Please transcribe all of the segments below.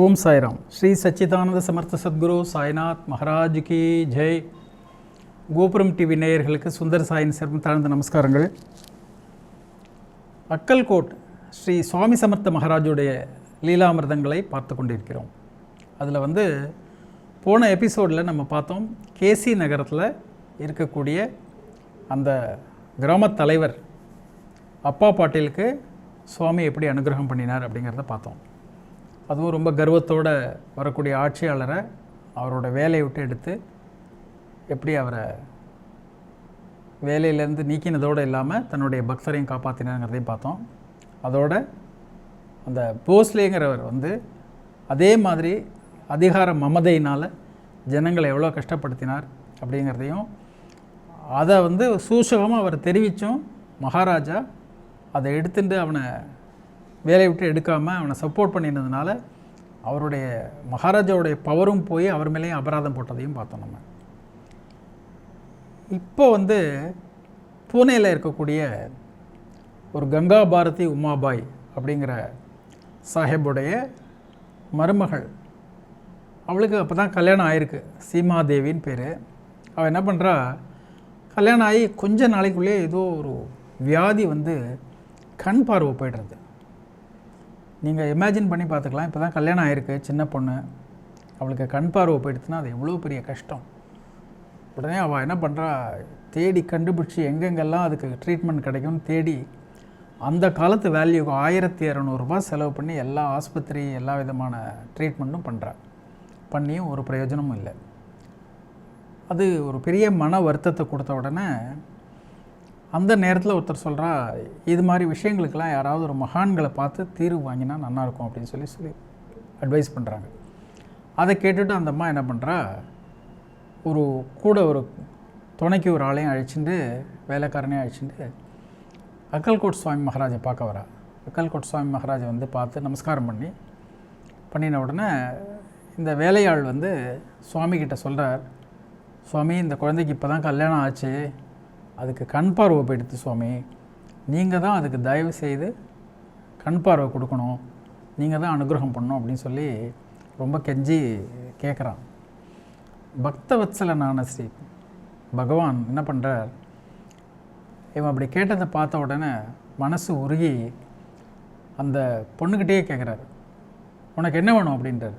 ஓம் சாய்ராம். ஸ்ரீ சச்சிதானந்த சமர்த்த சத்குரு சாய்நாத் மகாராஜ் கி ஜெய். கோபுரம் டிவி நேயர்களுக்கு சுந்தர் சாயின் சிறப்பு தாழ்ந்த நமஸ்காரங்கள். அக்கல்கோட் ஸ்ரீ சுவாமி சமர்த்த மகாராஜுடைய லீலாமிர்தங்களை பார்த்து கொண்டிருக்கிறோம். அதில் வந்து போன எபிசோடில் நம்ம பார்த்தோம் கேசி நகரத்தில் இருக்கக்கூடிய அந்த கிராமத் தலைவர் அப்பா பாட்டீலுக்கு சுவாமி எப்படி அனுகிரகம் பண்ணினார் அப்படிங்கிறத பார்த்தோம். அதுவும் ரொம்ப கர்வத்தோடு வரக்கூடிய ஆட்சியாளரை அவரோட வேலையை விட்டு எடுத்து எப்படி அவரை வேலையிலேருந்து நீக்கினதோடு இல்லாமல் தன்னுடைய பக்தரையும் காப்பாற்றினாங்கிறதையும் பார்த்தோம். அதோட அந்த போஸ்லேங்கிறவர் வந்து அதே மாதிரி அதிகார மமதையினால் ஜனங்களை எவ்வளோ கஷ்டப்படுத்தினார் அப்படிங்கிறதையும் அதை வந்து சூசகமாக அவர் தெரிவித்தும் மகாராஜா அதை எடுத்துட்டு அவனை வேலையை விட்டு எடுக்காமல் அவனை சப்போர்ட் பண்ணியிருந்ததுனால அவருடைய மகாராஜாவுடைய பவரும் போய் அவர் மேலேயும் அபராதம் போட்டதையும் பார்த்தோம் நம்ம. இப்போ வந்து பூனேயில் இருக்கக்கூடிய ஒரு கங்கா பாரதி உமாபாய் அப்படிங்கிற சாஹேபுடைய மருமகள். அவளுக்கு அப்போ தான் கல்யாணம் ஆயிருக்கு. சீமாதேவின்னு பேர். அவள் என்ன பண்ணுறா கல்யாணம் ஆகி கொஞ்ச நாளைக்குள்ளேயே ஏதோ ஒரு வியாதி வந்து கண் பார்வை போய்டுறது. நீங்கள் இமேஜின் பண்ணி பார்த்துக்கலாம். இப்போ தான் கல்யாணம் ஆயிருக்கு. சின்ன பொண்ணு. அவளுக்கு கண் பார்வை போயிடுச்சுன்னா அது எவ்வளோ பெரிய கஷ்டம். உடனே அவள் என்ன பண்ணுறா தேடி கண்டுபிடிச்சி எங்கெங்கெல்லாம் அதுக்கு ட்ரீட்மெண்ட் கிடைக்கும்னு தேடி அந்த காலத்து வேல்யூக்கு ஆயிரத்தி இரநூறுபா செலவு பண்ணி எல்லா ஆஸ்பத்திரி எல்லா விதமான ட்ரீட்மெண்ட்டும் பண்ணுறா பண்ணியும் ஒரு பிரயோஜனமும் இல்லை. அது ஒரு பெரிய மன வருத்தத்தை கொடுத்த உடனே அந்த நேரத்தில் ஒருத்தர் சொல்கிறா இது மாதிரி விஷயங்களுக்கெல்லாம் யாராவது ஒரு மகான்களை பார்த்து தீர்வு வாங்கினா நல்லாயிருக்கும் அப்படின்னு சொல்லி சொல்லி அட்வைஸ் பண்ணுறாங்க அதை கேட்டுட்டு அந்த அம்மா என்ன பண்ணுறா ஒரு கூட ஒரு துணைக்கு ஒரு ஆளையும் அழிச்சுட்டு வேலைக்காரனையும் அழிச்சுட்டு அக்கல்கோட் சுவாமி மகாராஜை பார்க்க வரா. அக்கல்கோட் சுவாமி மகாராஜை வந்து பார்த்து நமஸ்காரம் பண்ணி பண்ணின உடனே இந்த வேலையாள் வந்து சுவாமிகிட்ட சொல்கிறார் சுவாமி இந்த குழந்தைக்கு இப்போ தான் கல்யாணம் ஆச்சு அதுக்கு கண் பார்வை போயிடுத்து சுவாமி. நீங்கள் தான் அதுக்கு தயவு செய்து கண் பார்வை கொடுக்கணும். நீங்கள் தான் அனுகிரகம் பண்ணணும் அப்படின்னு சொல்லி ரொம்ப கெஞ்சி கேட்குறான் பக்தவத்சலனான ஸ்ரீ பகவான் என்ன பண்ணுறார் இவன் அப்படி கேட்டதை பார்த்த உடனே மனசு உருகி அந்த பொண்ணுக்கிட்டேயே கேட்குறாரு உனக்கு என்ன வேணும்? அப்படின்றாரு.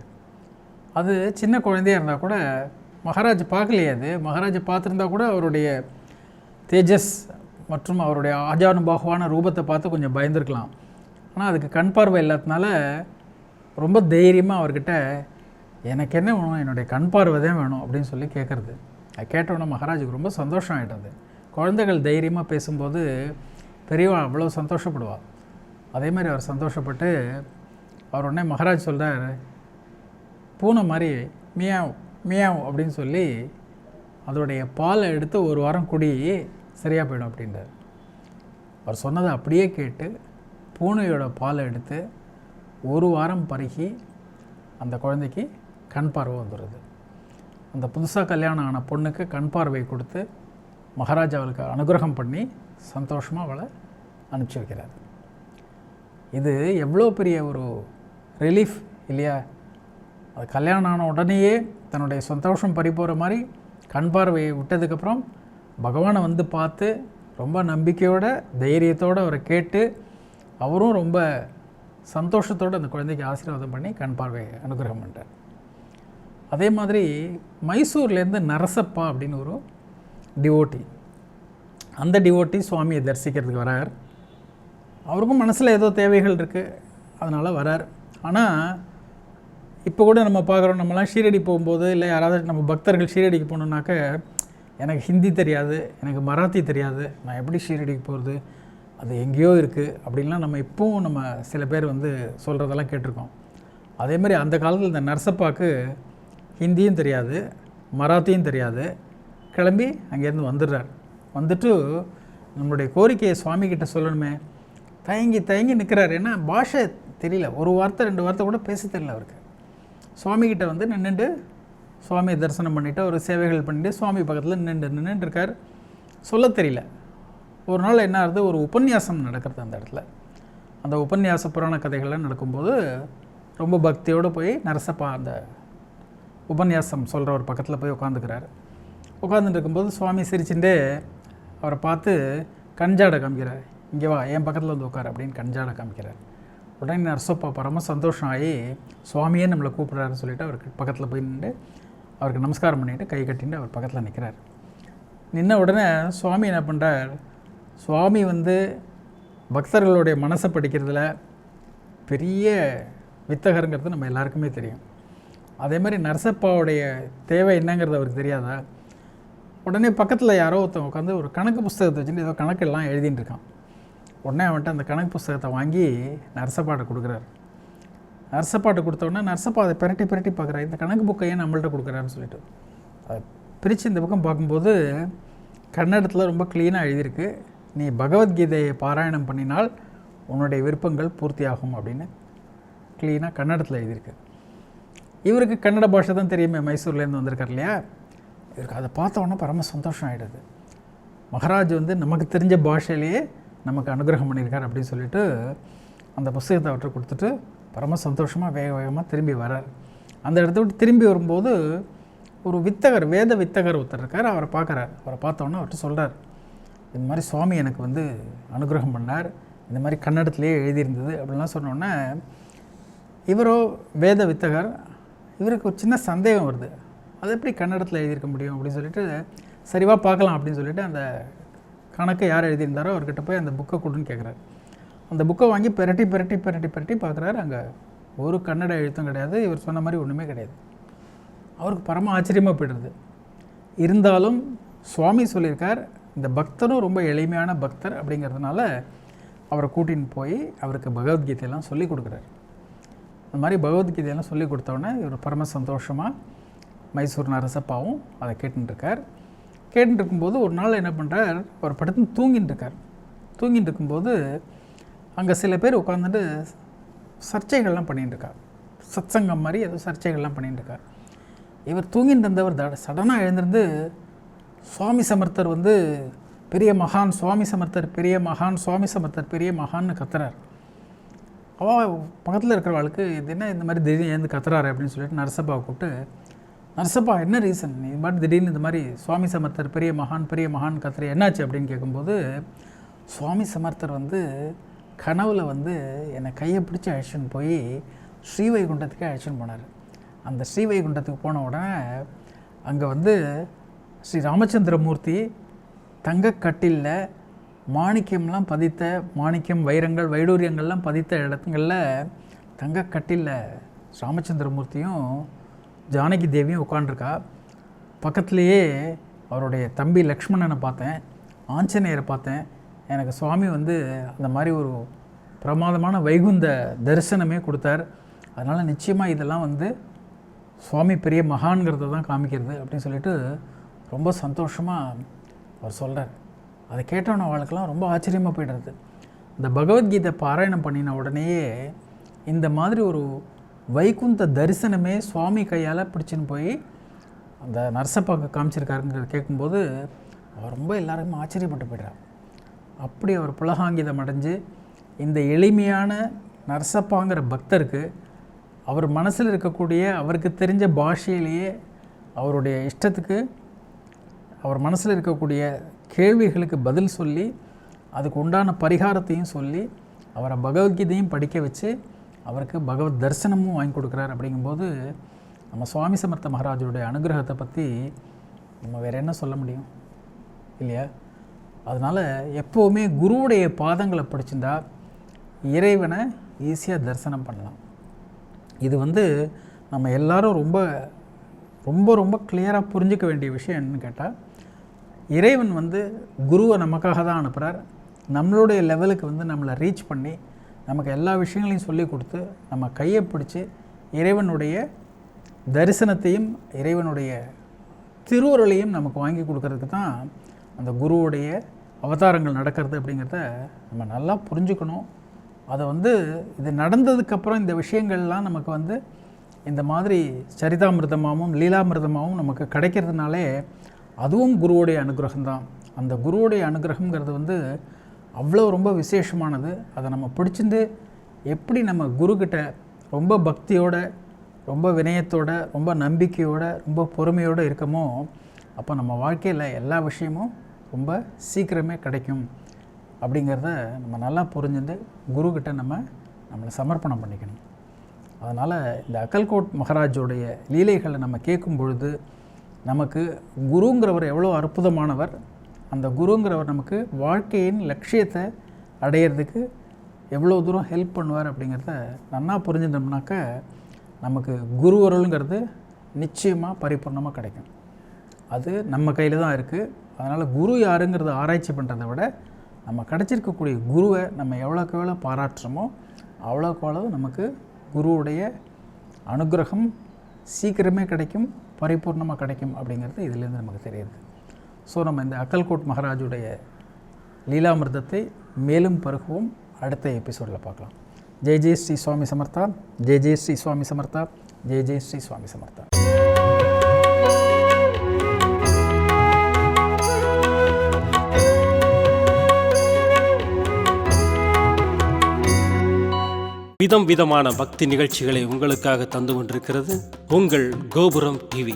அது சின்ன குழந்தையாக இருந்தால் கூட மகாராஜ் பார்க்கலையாது மகாராஜ் பார்த்துருந்தா கூட அவருடைய தேஜஸ் மற்றும் அவருடைய ஆஜானுபாகுவான ரூபத்தை பார்த்து கொஞ்சம் பயந்துருக்கலாம். ஆனால் அதுக்கு கண் பார்வை இல்லாததுனால ரொம்ப தைரியமாக அவர்கிட்ட எனக்கு என்ன வேணும்? என்னுடைய கண் பார்வை தான் வேணும் அப்படின்னு சொல்லி கேட்குறது அது கேட்டவுடனே மகாராஜுக்கு ரொம்ப சந்தோஷம் ஆகிட்டது குழந்தைகள் தைரியமாக பேசும்போது பெரியவா அவ்வளோ சந்தோஷப்படுவாள் அதே மாதிரி அவர் சந்தோஷப்பட்டு அவர் உடனே மகாராஜ் சொல்கிறார் பூனை மாதிரி மியாவ் மியாவ் அப்படின்னு சொல்லி அதோடைய பாலை எடுத்து ஒரு வாரம் குடி சரியாக போயிடும் அப்படின்றார். அவர் சொன்னதை அப்படியே கேட்டு பூனையோட பாலை எடுத்து ஒரு வாரம் பருகி அந்த குழந்தைக்கு கண் பார்வை வந்துடுது. அந்த புதுசாக கல்யாணம் ஆன பொண்ணுக்கு கண் பார்வை கொடுத்து மகாராஜா அவளுக்கு அனுகிரகம் பண்ணி சந்தோஷமாக அவளை அனுப்பிச்சி வைக்கிறார். இது எவ்வளோ பெரிய ஒரு ரிலீஃப் இல்லையா? அது கல்யாணம் ஆன உடனேயே தன்னுடைய சந்தோஷம் பறிப்போகிற மாதிரி கண் பார்வையை விட்டதுக்கப்புறம் பகவானை வந்து பார்த்து ரொம்ப நம்பிக்கையோட தைரியத்தோடு அவரை கேட்டு அவரும் ரொம்ப சந்தோஷத்தோடு அந்த குழந்தைக்கு ஆசீர்வாதம் பண்ணி கண் பார்வை அனுகிரகம் பண்ணுறார் அதே மாதிரி மைசூர்லேருந்து நரசப்பா அப்படின்னு ஒரு டிவோட்டி அந்த டிவோட்டி சுவாமியை தரிசிக்கிறதுக்கு வரார். அவருக்கும் மனசில் ஏதோ தேவைகள் இருக்குது அதனால் வரார். ஆனால் இப்போ கூட நம்ம பார்க்குறோம் நம்மலாம் ஷீரடி போகும்போது இல்லை யாராவது நம்ம பக்தர்கள் ஷீரடிக்கு போகணுன்னாக்க எனக்கு ஹிந்தி தெரியாது எனக்கு மராத்தி தெரியாது நான் எப்படி ஷீரடிக்கு போகிறது அது எங்கேயோ இருக்குது அப்படின்லாம் நம்ம இப்போவும் நம்ம சில பேர் வந்து சொல்கிறதெல்லாம் கேட்டிருக்கோம். அதே மாதிரி அந்த காலத்தில் இந்த நர்சப்பாக்கு ஹிந்தியும் தெரியாது மராத்தியும் தெரியாது. கிளம்பி அங்கேருந்து வந்துடுறார். வந்துட்டு நம்மளுடைய கோரிக்கையை சுவாமிக்கிட்ட சொல்லணுமே. தயங்கி தயங்கி நிற்கிறார். ஏன்னா பாஷை தெரியல. ஒரு வார்த்தை ரெண்டு வார்த்தை கூட பேச தெரியல அவருக்கு. சுவாமிகிட்ட வந்து நின்றுட்டு சுவாமியை தரிசனம் பண்ணிவிட்டு ஒரு சேவைகள் பண்ணிட்டு சுவாமி பக்கத்தில் நின்று நின்றுட்டு இருக்கார். சொல்ல தெரியல. ஒரு நாள் என்ன ஆகுது? ஒரு உபன்யாசம் நடக்கிறது அந்த இடத்துல. அந்த உபன்யாச புராண கதைகள்லாம் நடக்கும்போது ரொம்ப பக்தியோடு போய் நரசப்பா அந்த உபன்யாசம் சொல்கிற ஒரு பக்கத்தில் போய் உட்காந்துக்கிறாரு உட்காந்துட்டு இருக்கும்போது சுவாமி சிரிச்சுட்டே அவரை பார்த்து கஞ்சாடை காமிக்கிறார். இங்கே வா என் பக்கத்தில் வந்து உட்கார் அப்படின்னு கஞ்சாடை காமிக்கிறார். உடனே நரசப்பா பரம சந்தோஷம் ஆகி சுவாமியே நம்மளை கூப்பிட்றாருன்னு சொல்லிட்டு அவருக்கு பக்கத்தில் போய் நின்று அவருக்கு நமஸ்காரம் பண்ணிட்டு கை கட்டிட்டு அவர் பக்கத்தில் நிற்கிறார் நின்ன உடனே சுவாமி என்ன பண்ணுறார் சுவாமி வந்து பக்தர்களுடைய மனசை படிக்கிறதுல பெரிய வித்தகருங்கிறது நம்ம எல்லாருக்குமே தெரியும். அதே மாதிரி நரசப்பாவுடைய தேவை என்னங்கிறது அவருக்கு தெரியாதா? உடனே பக்கத்தில் யாரோ ஒருத்தன் உட்காந்து ஒரு கணக்கு புஸ்தகத்தை வச்சுட்டு ஏதோ கணக்கெல்லாம் எழுதிட்டு இருக்கான். உடனே அவன்கிட்ட அந்த கணக்கு புஸ்தகத்தை வாங்கி நரசப்பாட்டை கொடுக்குறாரு. நரசப்பாட்டை கொடுத்த நரசப்பா அதை பிரட்டி பிரட்டி பார்க்குறாரு. இந்த கணக்கு புக்கை ஏன் நம்மள்ட்ட கொடுக்குறாருன்னு சொல்லிட்டு. அதை பிரித்து இந்த பக்கம் பார்க்கும்போது கன்னடத்தில் ரொம்ப க்ளீனாக எழுதியிருக்கு. நீ பகவத்கீதையை பாராயணம் பண்ணினால் உன்னுடைய விருப்பங்கள் பூர்த்தியாகும் அப்படின்னு க்ளீனாக கன்னடத்தில் எழுதியிருக்கு. இவருக்கு கன்னட பாஷை தான் தெரியுமே மைசூர்லேருந்து வந்திருக்கார் இல்லையா? இவருக்கு அதை பார்த்தோன்னே பரம சந்தோஷம் ஆகிடுது மகாராஜ் வந்து நமக்கு தெரிஞ்ச பாஷையிலேயே நமக்கு அனுகிரகம் பண்ணியிருக்கார் அப்படின்னு சொல்லிட்டு அந்த புஸ்தகத்தை அவர்கிட்ட கொடுத்துட்டு பரம சந்தோஷமாக வேக வேகமாக திரும்பி வரார் அந்த இடத்த விட்டு திரும்பி வரும்போது ஒரு வித்தகர் வேத வித்தகர் ஒருத்தர் இருக்கார். அவரை பார்க்குறார். அவரை பார்த்தோன்னே அவர்கிட்ட சொல்கிறார் இந்த மாதிரி சுவாமி எனக்கு வந்து அனுகிரகம் பண்ணார். இந்த மாதிரி கன்னடத்துலேயே எழுதியிருந்தது. அப்படின்லாம் சொன்னோன்னே இவரோ வேத வித்தகர் இவருக்கு ஒரு சின்ன சந்தேகம் வருது. அது எப்படி கன்னடத்தில் எழுதியிருக்க முடியும்? அப்படின்னு சொல்லிட்டு சரிவாக பார்க்கலாம். அப்படின்னு சொல்லிட்டு அந்த கணக்கை யார் எழுதியிருந்தாரோ அவர்கிட்ட போய் அந்த புக்கை கொடுன்னு கேட்குறாரு அந்த புக்கை வாங்கி பிரட்டி பிரட்டி பிரட்டி பிரட்டி பார்க்குறாரு அங்கே ஒரு கன்னட எழுத்தும் கிடையாது. இவர் சொன்ன மாதிரி ஒன்றுமே கிடையாது. அவருக்கு பரம ஆச்சரியமாக போயிடுறது இருந்தாலும் சுவாமி சொல்லியிருக்கார் இந்த பக்தரும் ரொம்ப எளிமையான பக்தர் அப்படிங்கிறதுனால அவரை கூட்டின்னு போய் அவருக்கு பகவத்கீதையெல்லாம் சொல்லி கொடுக்குறாரு. அந்த மாதிரி பகவத்கீதையெல்லாம் சொல்லி கொடுத்தோடனே இவர் பரம சந்தோஷமாக மைசூர் நரசப்பாவும் அதை கேட்டுருக்கார் கேட்டுட்டு இருக்கும்போது ஒரு நாள் என்ன பண்ணுறார் அவர் படுத்து தூங்கிட்டு இருக்கார் தூங்கிட்டு இருக்கும்போது அங்கே சில பேர் உட்காந்துட்டு சர்ச்சைகள்லாம் பண்ணிகிட்டு இருக்கார் சத்சங்கம் மாதிரி ஏதோ சர்ச்சைகள்லாம் பண்ணிகிட்டு இருக்கார் இவர் தூங்கிட்டு இருந்தவர் த சடனாக எழுந்திருந்து சுவாமி சமர்த்தர் வந்து பெரிய மகான் சுவாமி சமர்த்தர் பெரிய மகான் சுவாமி சமர்த்தர் பெரிய மகான்னு கத்துறார். அவள் பக்கத்தில் இருக்கிறவளுக்கு இது என்ன இந்த மாதிரி திடீர்னு எழுந்து கத்துறாரு அப்படின்னு சொல்லிட்டு நரசப்பாவை கூப்பிட்டு நரசப்பா என்ன ரீசன் நீ மாதிரி திடீர்னு இந்த மாதிரி சுவாமி சமர்த்தர் பெரிய மகான் பெரிய மகான் கத்துற என்னாச்சு அப்படின்னு கேட்கும்போது சுவாமி சமர்த்தர் வந்து கனவில் வந்து என்னை கையை பிடிச்சி அழைச்சின்னு போய் ஸ்ரீவைகுண்டத்துக்கே அழைச்சின்னு போனார். அந்த ஸ்ரீவைகுண்டத்துக்கு போன உடனே அங்கே வந்து ஸ்ரீ ராமச்சந்திரமூர்த்தி தங்கக்கட்டிலில் மாணிக்கம்லாம் பதித்த மாணிக்கம் வைரங்கள் வைடூரியங்கள்லாம் பதித்த இடத்துங்களில் தங்கக்கட்டிலில் ராமச்சந்திரமூர்த்தியும் ஜானகி தேவியும் உட்காண்டிருக்கா பக்கத்துலேயே அவருடைய தம்பி லக்ஷ்மணனை பார்த்தேன். ஆஞ்சநேயரை பார்த்தேன். எனக்கு சுவாமி வந்து அந்த மாதிரி ஒரு பிரமாதமான வைகுந்த தரிசனமே கொடுத்தார். அதனால் நிச்சயமாக இதெல்லாம் வந்து சுவாமி பெரிய மகான்கிறத தான் காமிக்கிறது அப்படின்னு சொல்லிட்டு ரொம்ப சந்தோஷமாக அவர் சொல்கிறார் அதை கேட்டவன அவளுக்கெல்லாம் ரொம்ப ஆச்சரியமாக போய்டுறது. இந்த பகவத்கீதை பாராயணம் பண்ணின உடனேயே இந்த மாதிரி ஒரு வைகுந்த தரிசனமே சுவாமி கையால் பிடிச்சின்னு போய் அந்த நரசப்பாக்க காமிச்சிருக்காருங்கிறத கேட்கும்போது அவர் ரொம்ப எல்லாருமே ஆச்சரியப்பட்டு போயிடுறார். அப்படி அவர் புலகாங்கிதம் அடைஞ்சு இந்த எளிமையான நரசப்பாங்கிற பக்தருக்கு அவர் மனசில் இருக்கக்கூடிய அவருக்கு தெரிஞ்ச பாஷையிலேயே அவருடைய இஷ்டத்துக்கு அவர் மனசில் இருக்கக்கூடிய கேள்விகளுக்கு பதில் சொல்லி அதுக்கு உண்டான பரிகாரத்தையும் சொல்லி அவரை பகவத்கீதையும் படிக்க வச்சு அவருக்கு பகவத் தரிசனமும் வாங்கி கொடுக்குறாரு அப்படிங்கும்போது நம்ம சுவாமி சமர்த்த மகாராஜருடைய அனுகிரகத்தை பற்றி நம்ம வேறு என்ன சொல்ல முடியும்? இல்லையா? அதனால் எப்போவுமே குருவுடைய பாதங்களை படிச்சிருந்தா இறைவனை ஈஸியாக தரிசனம் பண்ணலாம். இது வந்து நம்ம எல்லாரும் ரொம்ப ரொம்ப ரொம்ப கிளியராக புரிஞ்சிக்க வேண்டிய விஷயம் என்னன்னு கேட்டால் இறைவன் வந்து குருவை நமக்காக தான் அனுப்புகிறார் நம்மளுடைய லெவலுக்கு வந்து நம்மளை ரீச் பண்ணி நமக்கு எல்லா விஷயங்களையும் சொல்லி கொடுத்து நம்ம கையை பிடிச்சி இறைவனுடைய தரிசனத்தையும் இறைவனுடைய திருவுருளையும் நமக்கு வாங்கி கொடுக்கறதுக்கு தான் அந்த குருவுடைய அவதாரங்கள் நடக்கிறது அப்படிங்கிறத நம்ம நல்லா புரிஞ்சுக்கணும். அதை வந்து இது நடந்ததுக்கப்புறம் இந்த விஷயங்கள்லாம் நமக்கு வந்து இந்த மாதிரி சரிதாமிருதமாகவும் லீலாமிருதமாகவும் நமக்கு கிடைக்கிறதுனாலே அதுவும் குருவுடைய அனுகிரகம் தான். அந்த குருவுடைய அனுகிரகங்கிறது வந்து அவ்வளோ ரொம்ப விசேஷமானது. அதை நம்ம பிடிச்சிருந்து எப்படி நம்ம குருக்கிட்ட ரொம்ப பக்தியோட ரொம்ப வினயத்தோட ரொம்ப நம்பிக்கையோட ரொம்ப பொறுமையோடு இருக்கமோ அப்போ நம்ம வாழ்க்கையில் எல்லா விஷயமும் ரொம்ப சீக்கிரமே கிடைக்கும். அப்படிங்கிறத நம்ம நல்லா புரிஞ்சுட்டு குருக்கிட்ட நம்ம நம்மளை சமர்ப்பணம் பண்ணிக்கணும். அதனால் இந்த அக்கல்கோட் மகாராஜோடைய லீலைகளை நம்ம கேட்கும் பொழுது நமக்கு குருங்கிறவர் எவ்வளோ அற்புதமானவர் அந்த குருங்கிறவர் நமக்கு வாழ்க்கையின் லட்சியத்தை அடையிறதுக்கு எவ்வளோ தூரம் ஹெல்ப் பண்ணுவார் அப்படிங்கிறத நன்னா புரிஞ்சுட்டோம்னாக்க நமக்கு குருவருளுங்கிறது நிச்சயமாக பரிபூர்ணமாக கிடைக்கும். அது நம்ம கையில் தான் இருக்குது அதனால் குரு யாருங்கிறத ஆராய்ச்சி பண்ணுறதை விட நம்ம கிடச்சிருக்கக்கூடிய குருவை நம்ம எவ்வளோக்கு எவ்வளோ பாராட்டுறோமோ அவ்வளோக்கு அவ்வளவு நமக்கு குருவுடைய அனுகிரகம் சீக்கிரமே கிடைக்கும் பரிபூர்ணமாக கிடைக்கும் அப்படிங்கிறது இதுலேருந்து நமக்கு தெரியுது ஸோ நம்ம இந்த அக்கல்கோட் மகாராஜுடைய லீலாமிர்தத்தை மேலும் பருகுவோம். அடுத்த எபிசோடில் பார்க்கலாம். ஜெய் ஜெய் ஸ்ரீ சுவாமி சமர்த்தா. ஜெய் ஜெய் ஸ்ரீ சுவாமி சமர்த்தா. ஜெய் ஜெய் ஸ்ரீ சுவாமி சமர்த்தா. விதம் விதமான பக்தி நிகழ்ச்சிகளை உங்களுக்காக தந்து கொண்டிருக்கிறது உங்கள் கோபுரம் டிவி.